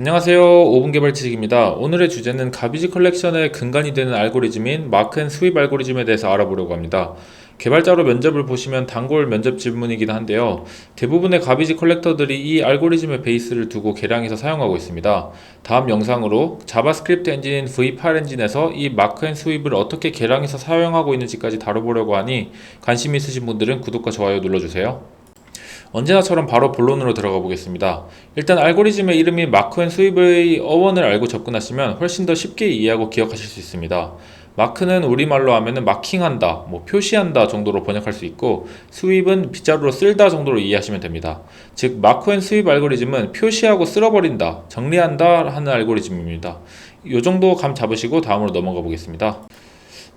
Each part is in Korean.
안녕하세요. 5분 개발 지식입니다. 오늘의 주제는 가비지 컬렉션의 근간이 되는 알고리즘인 마크 앤 스윕 알고리즘에 대해서 알아보려고 합니다. 개발자로 면접을 보시면 단골 면접 질문이긴 한데요. 대부분의 가비지 컬렉터들이 이 알고리즘의 베이스를 두고 개량해서 사용하고 있습니다. 다음 영상으로 자바스크립트 엔진인 V8 엔진에서 이 마크 앤 스윕을 어떻게 개량해서 사용하고 있는지까지 다뤄보려고 하니 관심 있으신 분들은 구독과 좋아요 눌러주세요. 언제나처럼 바로 본론으로 들어가 보겠습니다. 일단 알고리즘의 이름이 마크 앤 스윕의 어원을 알고 접근하시면 훨씬 더 쉽게 이해하고 기억하실 수 있습니다. 마크는 우리말로 하면은 마킹한다, 뭐 표시한다 정도로 번역할 수 있고 스윕은 빗자루로 쓸다 정도로 이해하시면 됩니다. 즉 마크 앤 스윕 알고리즘은 표시하고 쓸어버린다, 정리한다 하는 알고리즘입니다. 이 정도 감 잡으시고 다음으로 넘어가 보겠습니다.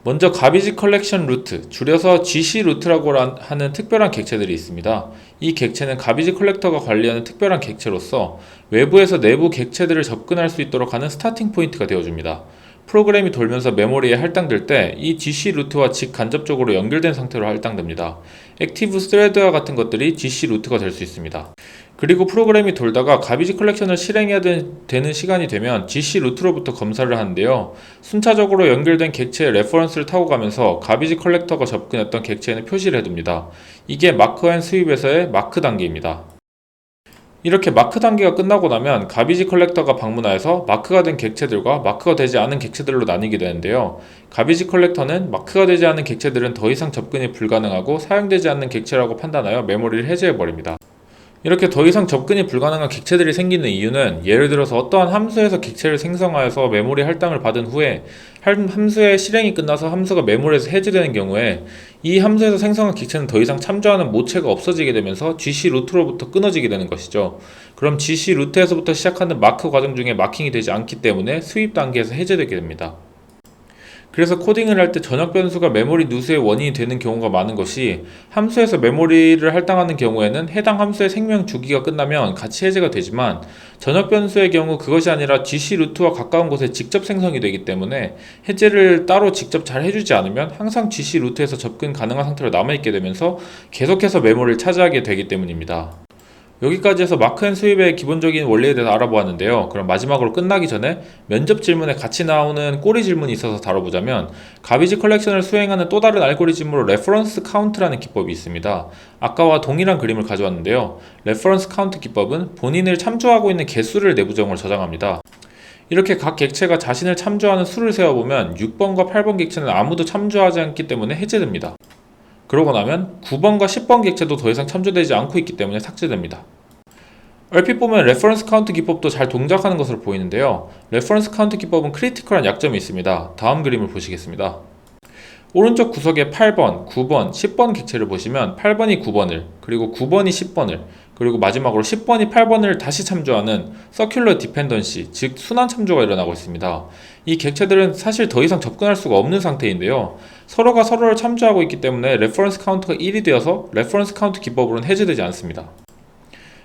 먼저 가비지 컬렉션 루트, 줄여서 GC 루트라고 하는 특별한 객체들이 있습니다. 이 객체는 가비지 컬렉터가 관리하는 특별한 객체로서 외부에서 내부 객체들을 접근할 수 있도록 하는 스타팅 포인트가 되어줍니다. 프로그램이 돌면서 메모리에 할당될 때 이 GC 루트와 직간접적으로 연결된 상태로 할당됩니다. 액티브 스레드와 같은 것들이 GC 루트가 될 수 있습니다. 그리고 프로그램이 돌다가 가비지 컬렉션을 실행해야 되, 는 시간이 되면 GC 루트로부터 검사를 하는데요. 순차적으로 연결된 객체의 레퍼런스를 타고 가면서 가비지 컬렉터가 접근했던 객체에는 표시를 해둡니다. 이게 마크 앤 스윕에서의 마크 단계입니다. 이렇게 마크 단계가 끝나고 나면 가비지 컬렉터가 방문하여서 마크가 된 객체들과 마크가 되지 않은 객체들로 나뉘게 되는데요. 가비지 컬렉터는 마크가 되지 않은 객체들은 더 이상 접근이 불가능하고 사용되지 않는 객체라고 판단하여 메모리를 해제해 버립니다. 이렇게 더 이상 접근이 불가능한 객체들이 생기는 이유는 예를 들어서 어떠한 함수에서 객체를 생성하여서 메모리 할당을 받은 후에 함수의 실행이 끝나서 함수가 메모리에서 해제되는 경우에 이 함수에서 생성한 객체는 더 이상 참조하는 모체가 없어지게 되면서 GC 루트로부터 끊어지게 되는 것이죠. 그럼 GC 루트에서부터 시작하는 마크 과정 중에 마킹이 되지 않기 때문에 수입 단계에서 해제되게 됩니다. 그래서 코딩을 할 때 전역 변수가 메모리 누수의 원인이 되는 경우가 많은 것이 함수에서 메모리를 할당하는 경우에는 해당 함수의 생명 주기가 끝나면 같이 해제가 되지만 전역 변수의 경우 그것이 아니라 GC 루트와 가까운 곳에 직접 생성이 되기 때문에 해제를 따로 직접 잘 해주지 않으면 항상 GC 루트에서 접근 가능한 상태로 남아있게 되면서 계속해서 메모리를 차지하게 되기 때문입니다. 여기까지 해서 마크 앤 수입의 기본적인 원리에 대해서 알아보았는데요. 그럼 마지막으로 끝나기 전에 면접 질문에 같이 나오는 꼬리 질문이 있어서 다뤄보자면 가비지 컬렉션을 수행하는 또 다른 알고리즘으로 레퍼런스 카운트라는 기법이 있습니다. 아까와 동일한 그림을 가져왔는데요. 레퍼런스 카운트 기법은 본인을 참조하고 있는 개수를 내부정으로 저장합니다. 이렇게 각 객체가 자신을 참조하는 수를 세어보면 6번과 8번 객체는 아무도 참조하지 않기 때문에 해제됩니다. 그러고 나면 9번과 10번 객체도 더 이상 참조되지 않고 있기 때문에 삭제됩니다. 얼핏 보면 레퍼런스 카운트 기법도 잘 동작하는 것으로 보이는데요. 레퍼런스 카운트 기법은 크리티컬한 약점이 있습니다. 다음 그림을 보시겠습니다. 오른쪽 구석에 8번, 9번, 10번 객체를 보시면 8번이 9번을, 그리고 9번이 10번을, 그리고 마지막으로 10번이 8번을 다시 참조하는 서큘러 디펜던시, 즉 순환 참조가 일어나고 있습니다. 이 객체들은 사실 더 이상 접근할 수가 없는 상태인데요. 서로가 서로를 참조하고 있기 때문에 레퍼런스 카운트가 1이 되어서 레퍼런스 카운트 기법으로는 해제되지 않습니다.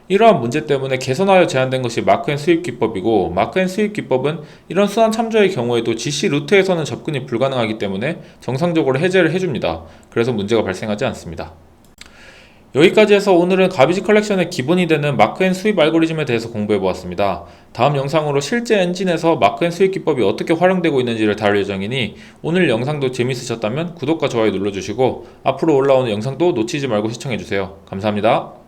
이러한 문제 때문에 개선하여 제안된 것이 마크 앤 스윕 기법이고 마크 앤 스윕 기법은 이런 순환 참조의 경우에도 GC 루트에서는 접근이 불가능하기 때문에 정상적으로 해제를 해줍니다. 그래서 문제가 발생하지 않습니다. 여기까지 해서 오늘은 가비지 컬렉션의 기본이 되는 마크 앤 스윕 알고리즘에 대해서 공부해 보았습니다. 다음 영상으로 실제 엔진에서 마크 앤 스윕 기법이 어떻게 활용되고 있는지를 다룰 예정이니 오늘 영상도 재밌으셨다면 구독과 좋아요 눌러주시고 앞으로 올라오는 영상도 놓치지 말고 시청해 주세요. 감사합니다.